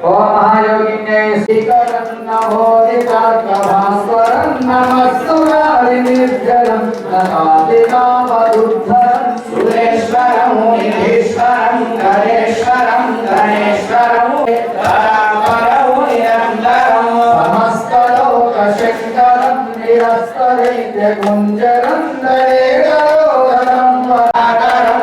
ఓ మహాయోగిన్యై శ్రీకరణోదితార్కభాస్వరం నమస్సు గారి నిర్జలం నతాదితామరుద్ధరం సురేశ్వరం మునీశ్వరం గణేశ్వరం గణేశ్వరం శంకరం నిరస్తరైత్య గుంజరం దరేకరోగరం పరాకరం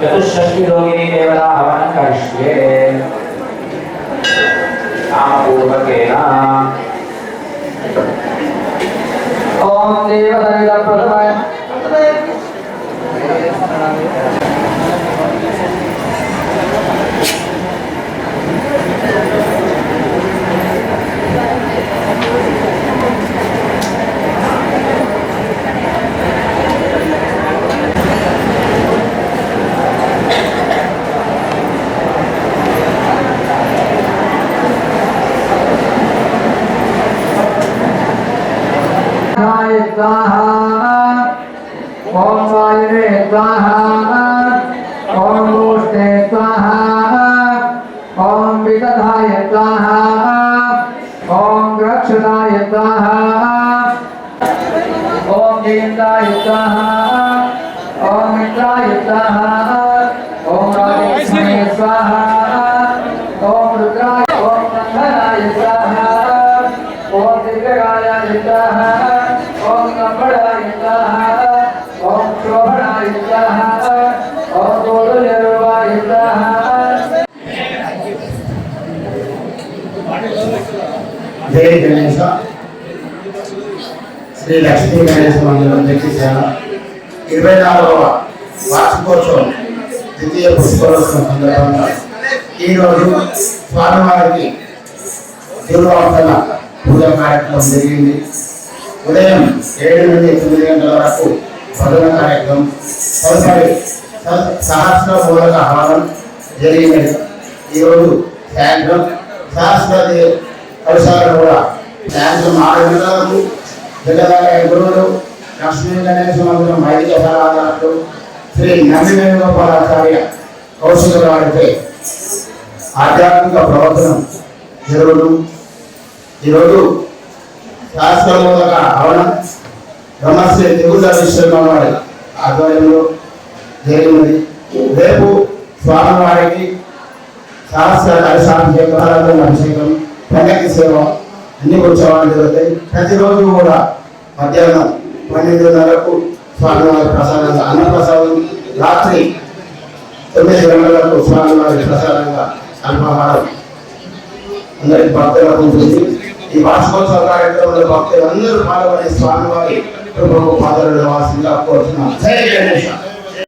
ಚತುಷ್ಷಷ್ಟಿ ಯೋಗಿನಿ ದೇವರ ಹವನ ಕರಿಷ್ಯೆ ಕಾಮಪೂರ್ವಕೇನ ಓಂ ದೇವ ओम वायुवे स्वाहा ओम गोष्ठे स्वाहा ओम विदधाय स्वाहा ओम रक्षदाय स्वाहा ओम जयन्ताय स्वाहा ओम मित्राय स्वाहा ओम राजेश्वराय स्वाहा జయ గణేశ శ్రీ లక్ష్మీ గణేశ మందిరం దక్షిణ ఇరవై నాలుగవ వార్షికోత్సవం ద్వితీయ పుష్పోత్సవం సందర్భంగా ఈరోజు స్వామివారికి తిరువార్తన పూజ కార్యక్రమం జరిగింది. ఉదయం ఏడు నుండి తొమ్మిది గంటల వరకు భజన కార్యక్రమం తదుపరి సహస్ర మూలక హవనం జరిగినది. ఈరోజు సాయంత్రం సహస్ర కలుషాలను కూడా. సాయంత్రం ఆరు గంటలకు జగదాలయ గురువులు లక్ష్మీ గణేశ మందిరం వైదిక సలహాదారులు శ్రీ నంది వేణుగోపాలాచార్య కౌశిక వారిపై ఆధ్యాత్మిక ప్రవర్తనం జరుగును ఈరోజు శాస్త్రబోధక హవనం బ్రహ్మశ్రీ త్రిగుల విశ్వనాథ వారి ఆధ్వర్యంలో జరిగినది. రేపు స్వామివారికి శాస్త్ర కలశాభిషేకం అభిషేకం పండగ సేవ అన్ని ఉత్సవాలు జరుగుతాయి. ప్రతిరోజు కూడా మధ్యాహ్నం పన్నెండున్నరకు స్వామివారి ప్రసాదంగా అన్నప్రసాదం రాత్రి తొమ్మిది గంటలకు స్వామివారి ప్రసాదంగా అల్పాహారం అందరికి భక్తులకు ఉంటుంది. ఈ వార్షికోత్సవ కార్యక్రమంలో భక్తులు అందరూ పాల్గొనే స్వామివారి కృపకు పాదరుల వాసింగా కోరుతున్నాం. జై గణేశ